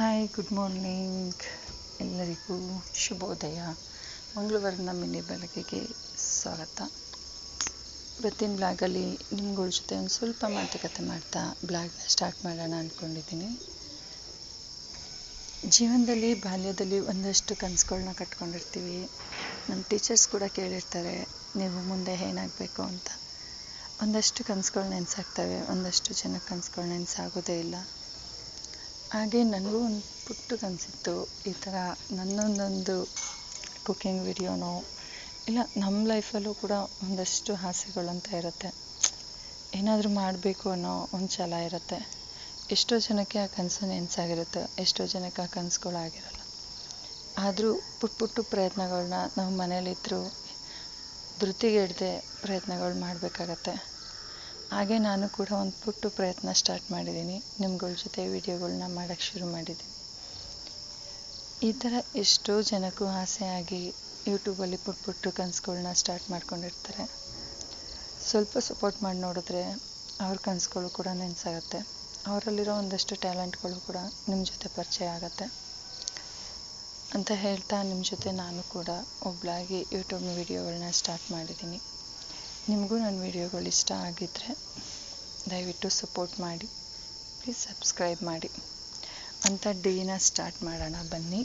Hi good morning ಎಲ್ಲರಿಗೂ ಶುಭೋದಯ. ಮಂಗಳವಾರದ mini ಬೆಳಗ್ಗೆಗೆ ಸ್ವಾಗತ. ಇವತ್ತಿನ ಬ್ಲಾಗಲ್ಲಿ ನಿಮ್ಗಳ ಜೊತೆ ಒಂದು ಸ್ವಲ್ಪ ಮಾತುಕತೆ ಮಾಡ್ತಾ ಬ್ಲಾಗ್ನ ಸ್ಟಾರ್ಟ್ ಮಾಡೋಣ ಅಂದ್ಕೊಂಡಿದ್ದೀನಿ ಜೀವನದಲ್ಲಿ, ಬಾಲ್ಯದಲ್ಲಿ ಒಂದಷ್ಟು ಕನಸುಗಳನ್ನ ಕಟ್ಕೊಂಡಿರ್ತೀವಿ. ನಮ್ಮ ಟೀಚರ್ಸ್ ಕೂಡ ಕೇಳಿರ್ತಾರೆ, ನೀವು ಮುಂದೆ ಏನಾಗಬೇಕು ಅಂತ. ಒಂದಷ್ಟು ಕನಸುಗಳು ನೆನೆಸಾಗ್ತವೆ, ಒಂದಷ್ಟು ಜನ ಕನಸುಗಳು ನೆನೆಸಾಗೋದೇ ಇಲ್ಲ. ಹಾಗೆ ನನಗೂ ಒಂದು ಪುಟ್ಟ ಕನಸಿತ್ತು ಈ ಥರ ನನ್ನೊಂದೊಂದು ಕುಕ್ಕಿಂಗ್ ವಿಡಿಯೋನೋ ಇಲ್ಲ ನಮ್ಮ ಲೈಫಲ್ಲೂ ಕೂಡ ಒಂದಷ್ಟು ಆಸೆಗಳಂತ ಇರುತ್ತೆ. ಏನಾದರೂ ಮಾಡಬೇಕು ಅನ್ನೋ ಒಂದು ಛಲ ಇರುತ್ತೆ. ಎಷ್ಟೋ ಜನಕ್ಕೆ ಆ ಕನಸು ನೆನ್ಸಾಗಿರುತ್ತೆ, ಎಷ್ಟೋ ಜನಕ್ಕೆ ಆ ಕನಸುಗಳಾಗಿರಲ್ಲ ಆದರೂ ಪುಟ್ಟ ಪುಟ್ಟ ಪ್ರಯತ್ನಗಳನ್ನ ನಾವು ಮನೇಲಿದ್ದರೂ ಧೃತಿಗೆಡದೆ ಪ್ರಯತ್ನಗಳು ಮಾಡಬೇಕಾಗತ್ತೆ. ಹಾಗೆ ನಾನು ಕೂಡ ಒಂದು ಪುಟ್ಟ ಪ್ರಯತ್ನ ಸ್ಟಾರ್ಟ್ ಮಾಡಿದ್ದೀನಿ. ನಿಮ್ಗಳ ಜೊತೆ ವಿಡಿಯೋಗಳನ್ನ ಮಾಡೋಕ್ಕೆ ಶುರು ಮಾಡಿದ್ದೀನಿ. ಈ ಥರ ಎಷ್ಟೋ ಜನಕ್ಕೂ ಆಸೆ ಆಗಿ ಯೂಟ್ಯೂಬಲ್ಲಿ ಪುಟ್ಟ ಪುಟ್ಟ ಕನಸುಗಳ್ನ ಸ್ಟಾರ್ಟ್ ಮಾಡ್ಕೊಂಡಿರ್ತಾರೆ. ಸ್ವಲ್ಪ ಸಪೋರ್ಟ್ ಮಾಡಿ ನೋಡಿದ್ರೆ ಅವ್ರ ಕನಸುಗಳು ಕೂಡ ನೆನೆಸಾಗತ್ತೆ. ಅವರಲ್ಲಿರೋ ಒಂದಷ್ಟು ಟ್ಯಾಲೆಂಟ್ಗಳು ಕೂಡ ನಿಮ್ಮ ಜೊತೆ ಪರಿಚಯ ಆಗುತ್ತೆ. ಅಂತ ಹೇಳ್ತಾ ನಿಮ್ಮ ಜೊತೆ ನಾನು ಕೂಡ ಒಬ್ಬಳಾಗಿ ಯೂಟ್ಯೂಬ್ ವಿಡಿಯೋಗಳನ್ನ ಸ್ಟಾರ್ಟ್ ಮಾಡಿದ್ದೀನಿ. ನಿಮಗೂ ನನ್ನ ವಿಡಿಯೋಗಳು ಇಷ್ಟ ಆಗಿದ್ದರೆ ದಯವಿಟ್ಟು ಸಪೋರ್ಟ್ ಮಾಡಿ. ಪ್ಲೀಸ್ ಸಬ್ಸ್ಕ್ರೈಬ್ ಮಾಡಿ. ಅಂತ ಡೇನ ಸ್ಟಾರ್ಟ್ ಮಾಡೋಣ, ಬನ್ನಿ.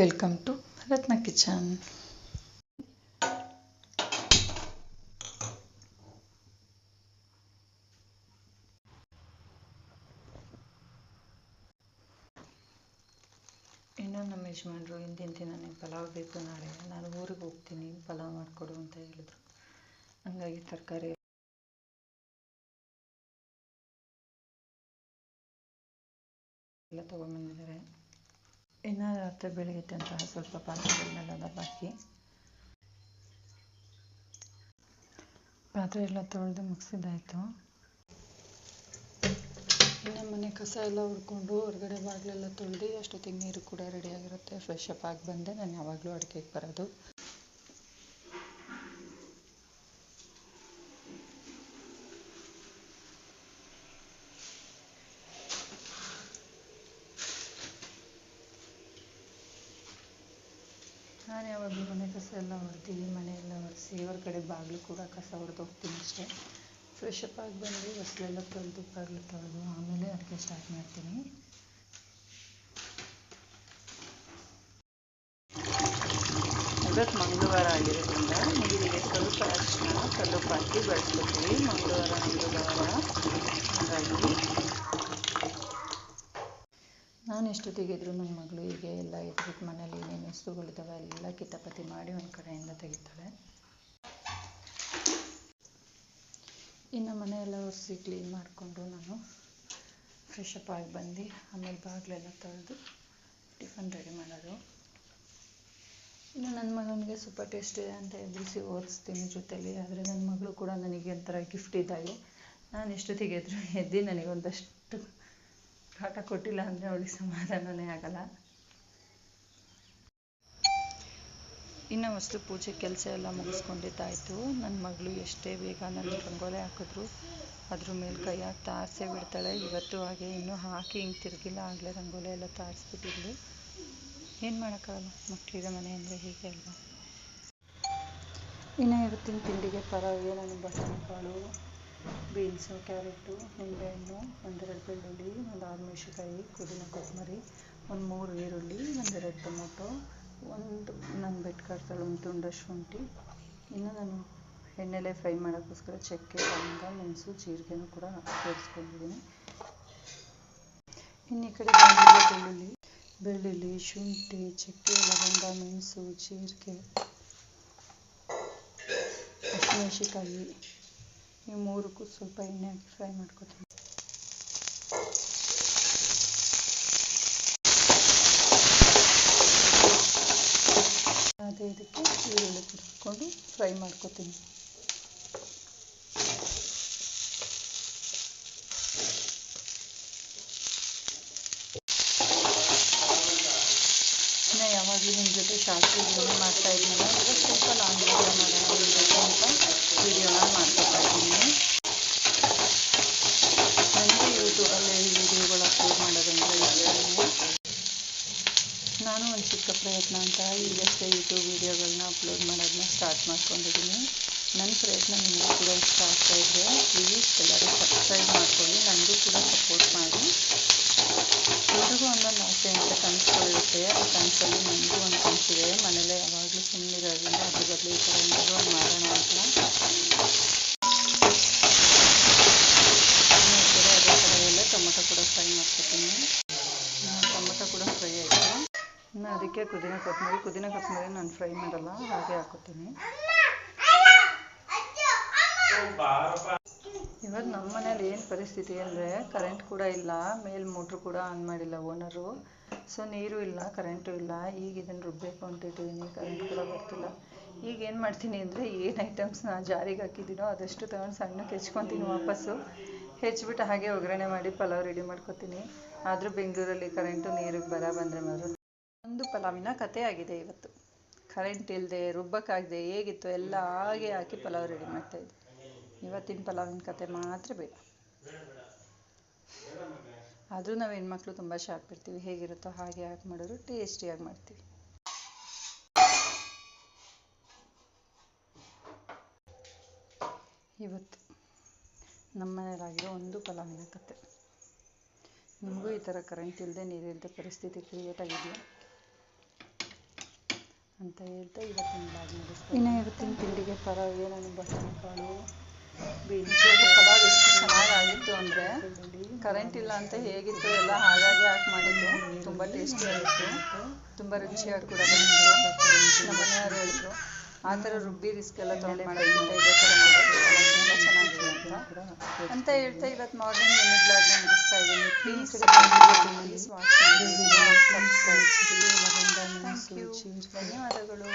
ವೆಲ್ಕಮ್ ಟು ರತ್ನ ಕಿಚನ್ ಇನ್ನು ನಮ್ಮ ಯಜಮಾನ್ರು ಹಿಂದಿನ ನನಗೆ ಪಲಾವ್ ಬೇಕು ನಾಳೆ. ನಾನು ಊರಿಗೆ ಹೋಗ್ತೀನಿ, ಪಲಾವ್ ಮಾಡಿಕೊಡು ಅಂತ ಹೇಳಿದ್ರು. ಹಂಗಾಗಿ ತರಕಾರಿ ಎಲ್ಲ ತೊಗೊಂಬಂದಿದ್ದಾರೆ ಇನ್ನು ರಾತ್ರಿ ಬೆಳಿಗ್ಗೆ ಅಂತ ಸ್ವಲ್ಪ ಪಾತ್ರೆಗಳನ್ನೆಲ್ಲ ಬಾಕಿ ಪಾತ್ರೆ ಎಲ್ಲ ತೊಳೆದು ಮುಗಿಸಿದ್ದಾಯಿತು. ಇನ್ನು ಮನೆ ಕಸ ಎಲ್ಲ ಹುಡ್ಕೊಂಡು ಹೊರಗಡೆ ಬಾಗಿಲೆಲ್ಲ ತೊಳೆದು ಅಷ್ಟೊತ್ತಿಗೆ ನೀರು ಕೂಡ ರೆಡಿ ಆಗಿರುತ್ತೆ. ಫ್ರೆಶ್ ಅಪ್ ಆಗಿ ಬಂದೆ. ನಾನು ಯಾವಾಗಲೂ ಅಡುಗೆಗೆ ಬರೋದು. ನಾನು ಯಾವಾಗಲೂ ಮನೆ ಕಸ ಎಲ್ಲ ಹೊಡ್ತೀವಿ ಮನೆ ಎಲ್ಲ ಒರೆಸಿ ಹೊರಗಡೆ ಬಾಗಿಲು ಕೂಡ ಕಸ ಹೊಡೆದು ಹೋಗ್ತೀನಿ ಅಷ್ಟೇ. ಫ್ರೆಶ್ ಅಪ್ ಆಗಿ ಬಂದು ಹೊಸಲೆಲ್ಲ ತೊಳೆದು ಬಾಗಿಲು ತೊಳೆದು ಆಮೇಲೆ ಅಡುಗೆ ಸ್ಟಾರ್ಟ್ ಮಾಡ್ತೀನಿ. ಇವತ್ತು ಮಂಗಳವಾರ ಆಗಿರೋದ್ರಿಂದ ನೀರಿಗೆ ಸ್ವಲ್ಪ ಅರಿಶಿನ ಸ್ವಲ್ಪ ಹಾಕಿ ಬೆಳೆಸ್ಕೊತೀವಿ. ಮಂಗಳವಾರ ಮಂಗಳವಾರ. ಹಾಗಾಗಿ ನಾನು ಎಷ್ಟೊತ್ತಿಗಿದ್ರು ನನ್ನ ಮಗಳು ಹೀಗೆ ಎಲ್ಲ ಎದ್ಬಿಟ್ಟು ಮನೇಲಿ ಏನೇನು ವಸ್ತುಗಳಿದ್ದಾವೆ ಎಲ್ಲ ಕಿತಾಪತಿ ಮಾಡಿ ಒಂದು ಕಡೆಯಿಂದ ತೆಗಿತಾಳೆ. ಇನ್ನು ಮನೆಯೆಲ್ಲ ಒರೆಸಿ ಕ್ಲೀನ್ ಮಾಡಿಕೊಂಡು ನಾನು ಫ್ರೆಶ್ ಅಪ್ ಆಗಿ ಬಂದು ಆಮೇಲೆ ಬಾಗಿಲೆಲ್ಲ ತೊಳೆದು ಟಿಫನ್ ರೆಡಿ ಮಾಡೋದು. ಇನ್ನು ನನ್ನ ಮಗನಿಗೆ ಸೂಪರ್ ಟೇಸ್ಟ್ ಇದೆ ಅಂತ ಎದುರಿಸಿ ಓದಿಸ್ತೀನಿ ಜೊತೆಲಿ, ಆದರೆ ನನ್ನ ಮಗಳು ಕೂಡ ನನಗೆ ಒಂಥರ ಗಿಫ್ಟ್ ಇದ್ದಾಗೆ ನಾನು ಎಷ್ಟೊತ್ತಿಗೆ ಎದ್ರು ಎದ್ದು ನನಗೆ ಒಂದಷ್ಟು ಕಾಟ ಕೊಟ್ಟಿಲ್ಲ ಅಂದರೆ ಅವಳಿಗೆ ಸಮಾಧಾನವೇ ಆಗಲ್ಲ. ಇನ್ನು ವಸ್ತು ಪೂಜೆ ಕೆಲಸ ಎಲ್ಲ ಮುಗಿಸ್ಕೊಂಡಿದ್ದಾಯಿತು. ನನ್ನ ಮಗಳು ಎಷ್ಟೇ ಬೇಗ ನನಗೆ ರಂಗೋಲೆ ಹಾಕಿದ್ರು, ಅದ್ರ ಮೇಲೆ ಕೈ ಹಾಕಿ ತಾರಿಸೇ ಬಿಡ್ತಾಳೆ. ಇವತ್ತು ಹಾಗೆ ಇನ್ನೂ ಹಾಕಿ ಹಿಂಗೆ ತಿರುಗಿಲ್ಲ. ಆಗಲೇ ರಂಗೋಲೆ ಎಲ್ಲ ತಾರಿಸ್ಬಿಟ್ಟಿದ್ಲು. ಏನು ಮಾಡೋಕ್ಕಾಗಲ್ಲ? ಮಕ್ಕಳಿಗೆ ಮನೆ ಅಂದರೆ ಹೀಗೆ ಅಲ್ವಾ? ಇನ್ನು ಇವತ್ತಿನ ತಿಂಡಿಗೆ ಪರವಾಗಿ ನಾನು ಬಟಾಣಿಕಾಳು ಬೀನ್ಸು, ಕ್ಯಾರೆಟು, ನಿಂಬೆಹಣ್ಣು, ಒಂದೆರಡು ಬೆಳ್ಳುಳ್ಳಿ, ಒಂದು ಆರು ಮೆಣಸಿನ್ಕಾಯಿ ಪುದೀನ ಕೊತ್ತಂಬರಿ ಒಂದು ಮೂರು ಈರುಳ್ಳಿ, ಒಂದೆರಡು ಟೊಮೊಟೊ ಒಂದು ನಾನು ಬೆಟ್ ಕಾಡ್ತಾಳೆ ಒಂದು ತುಂಡ ಶುಂಠಿ ಇನ್ನು ನಾನು ಎಣ್ಣೆಲೆ ಫ್ರೈ ಮಾಡೋಕ್ಕೋಸ್ಕರ ಚಕ್ಕೆ, ಲವಂಗ, ಮೆಣಸು, ಜೀರಿಗೆನೂ ಕೂಡ ಸೇರಿಸ್ಕೊಂಡಿದ್ದೀನಿ. ಇನ್ನು ಈ ಕಡೆ ಬೆಳ್ಳುಳ್ಳಿ ಬೆಳ್ಳುಳ್ಳಿ, ಶುಂಠಿ, ಚಕ್ಕೆ, ಲವಂಗ, ಮೆಣಸು, ಜೀರಿಗೆ ಹಸಿಮೆಣಸಿಕಾಯಿ ಈ ಮೂರಕ್ಕೂ ಸ್ವಲ್ಪ ಎಣ್ಣೆ ಹಾಕಿ ಫ್ರೈ ಮಾಡ್ಕೊತೀನಿ. ಫ್ರೈ ಮಾಡ್ಕೋತೀನಿ. ಯಾವಾಗಲೂ ನಿಮ್ಮ ಜೊತೆ ಶಾಸ್ತ್ರ ಮಾಡ್ತಾ ಇದ್ದೀನಿ. ಈಗ ಸ್ವಲ್ಪ ಲಾಂಗ್ ವೀಡಿಯೋ ಮಾಡೋಣ ಅಂತ. ವೀಡಿಯೋನ ಮಾಡ್ತೀನಿ. ಪ್ರಯತ್ನ ಅಂತ ಈಗಷ್ಟೇ ಯೂಟ್ಯೂಬ್ ವೀಡಿಯೋಗಳನ್ನ ಅಪ್ಲೋಡ್ ಮಾಡೋದನ್ನ ಸ್ಟಾರ್ಟ್ ಮಾಡ್ಕೊಂಡಿದ್ದೀನಿ ನನ್ನ ಪ್ರಯತ್ನ ನಿಮಗೂ ಕೂಡ ಇಷ್ಟ ಆಗ್ತಾ ಇದ್ದರೆ ಪ್ಲೀಸ್ ಎಲ್ಲರೂ ಸಬ್ಸ್ಕ್ರೈಬ್ ಮಾಡ್ಕೊಳ್ಳಿ ನನಗೂ ಕೂಡ ಸಪೋರ್ಟ್ ಮಾಡಿ. ಎಲ್ರಿಗೂ ಒಂದೊಂದು ಆಸೆ ಅಂತ ಕನಸುಗಳಿರುತ್ತೆ ಆ ಕನಸಲ್ಲಿ ನನಗೂ ಒಂದು ಕನಸಿದೆ ಮನೇಲೆ ಯಾವಾಗಲೂ ಸುಮ್ಮನಿರೋದ್ರಿಂದ ಅದ್ರ ಬದಲು ಈ ಥರ ಏನಾದರೂ ಒಂದು ಮಾಡೋಣ ಅಂತ ನೋಡ್ತಾರೆ ಅದೇ ಕಡೆಯಲ್ಲೇ ಟೊಮೊಟೊ ಕೂಡ ಫ್ರೈ ಮಾಡ್ಕೊತೀನಿ ಟೊಮೊಟೊ ಕೂಡ ಫ್ರೈ ಆಯಿತು ಇನ್ನು ಅದಕ್ಕೆ ಪುದೀನ ಕೊತ್ತಂಬರಿ ಪುದೀನ ಕೊತ್ತಂಬರಿ ನಾನು ಫ್ರೈ ಮಾಡಲ್ಲ, ಹಾಗೆ ಹಾಕೋತೀನಿ ಇವಾಗ ನಮ್ಮ ಮನೇಲಿ ಏನು ಪರಿಸ್ಥಿತಿ ಅಂದರೆ ಕರೆಂಟ್ ಕೂಡ ಇಲ್ಲ, ಮೇಲ್ ಮೋಟ್ರ್ ಕೂಡ ಆನ್ ಮಾಡಿಲ್ಲ ಓನರು ಸೊ ನೀರು ಇಲ್ಲ ಕರೆಂಟು ಇಲ್ಲ, ಈಗ ಇದನ್ನು ರುಬ್ಬಬೇಕು ಅಂತ ಇಟ್ಟಿದ್ದೀನಿ ಕರೆಂಟ್ ಕೂಡ ಬರ್ತಿಲ್ಲ. ಈಗ ಏನು ಮಾಡ್ತೀನಿ ಅಂದರೆ ಏನು ಐಟಮ್ಸ್ನ ಜಾರಿಗೆ ಹಾಕಿದ್ದೀನೋ ಅದಷ್ಟು ತಗೊಂಡು ಸಣ್ಣಕ್ಕೆ ಹೆಚ್ಕೊತೀನಿ ವಾಪಸ್ಸು. ಹೆಚ್ಚಿಬಿಟ್ಟು ಹಾಗೆ ಒಗ್ಗರಣೆ ಮಾಡಿ ಪಲಾವ್ ರೆಡಿ ಮಾಡ್ಕೊತೀನಿ. ಆದರೂ ಬೆಂಗಳೂರಲ್ಲಿ ಕರೆಂಟು ನೀರಿಗೆ ಬರ ಬಂದರೆ ಮಾತ್ರ. ಒಂದು ಪಲಾವಿನ ಆಗಿದೆ ಇವತ್ತು. ಕರೆಂಟ್ ಇಲ್ಲದೆ ರುಬ್ಬಕ್ಕಾಗದೆ, ಹೇಗಿತ್ತು ಎಲ್ಲ ಹಾಗೆ ಹಾಕಿ ಪಲಾವ್ ರೆಡಿ ಮಾಡ್ತಾ ಮಾಡ್ತಾಯಿದ್ದೆ ಇವತ್ತಿನ ಪಲಾವಿನ ಕತೆ ಮಾತ್ರ ಬೇಡ. ಆದರೂ ನಾವು ಹೆಣ್ಮಕ್ಳು ತುಂಬ ಶಾರ್ಪ್ ಇರ್ತೀವಿ. ಹೇಗಿರುತ್ತೋ ಹಾಗೆ ಹಾಕಿ ಮಾಡೋರು ಟೇಸ್ಟಿಯಾಗಿ ಮಾಡ್ತೀವಿ. ಇವತ್ತು ನಮ್ಮ ಒಂದು ಪಲಾವಿನ ಕತೆ ನಿಮಗೂ ಈ ಥರ ಕರೆಂಟ್ ಇಲ್ಲದೆ ನೀರಿಲ್ಲದೆ ಪರಿಸ್ಥಿತಿ ಕ್ರಿಯೇಟ್ ಆಗಿದೆಯಾ? ಅಂತ ಹೇಳ್ತಾ ಇವತ್ತಿನ ಬ್ಲಾಗ್ ಮುಗಿಸ್ತೀನಿ ಇನ್ನು ಇವತ್ತಿನ ತಿಂಡಿಗೆ ಪಲಾವ್ಗೆ ನಾನು ಬಸಳೆ ಕಾಳು ಬೀನ್ಸ್ ಪಲಾವ್ ಎಷ್ಟು ಚೆನ್ನಾಗಾಗಿತ್ತು ಅಂದರೆ ಕರೆಂಟ್ ಇಲ್ಲ ಅಂತ ಹೇಗಿತ್ತು ಎಲ್ಲ ಹಾಗಾಗಿ ಹಾಕಿ ಮಾಡಿದ್ದು. ತುಂಬ ಟೇಸ್ಟಿಯಾಗಿತ್ತು ತುಂಬ ರುಚಿಯಾಗಿ ಕೂಡ ಬಂದಿತ್ತು. ನಮ್ಮ ಮನೆಯವರು ಹೇಳಿದ್ರು. ಆ ಥರ ರುಬ್ಬಿ ರಿಸ್ಕ್ ಎಲ್ಲ ತೊಗೊಂಡು ಮಾಡೋದ್ಕಿಂತ ಇದೇ ಥರ ಚೆನ್ನಾಗಿರುತ್ತೆ ತುಂಬ ಚೆನ್ನಾಗಿದೆ ಅಂತ ಅಂತ ಹೇಳ್ತಾ ಇವತ್ತು ಮಾರ್ನಿಂಗ್ ಮಿನಿ ಬ್ಲಾಗ್ನ ಮುಗಿಸ್ತಾ ಇದ್ದೀನಿ. ಪ್ಲೀಸ್ ಪ್ಲೀಸ್ ವಾಚ್ ಮಾಡಿ ಧನ್ಯವಾದಗಳು.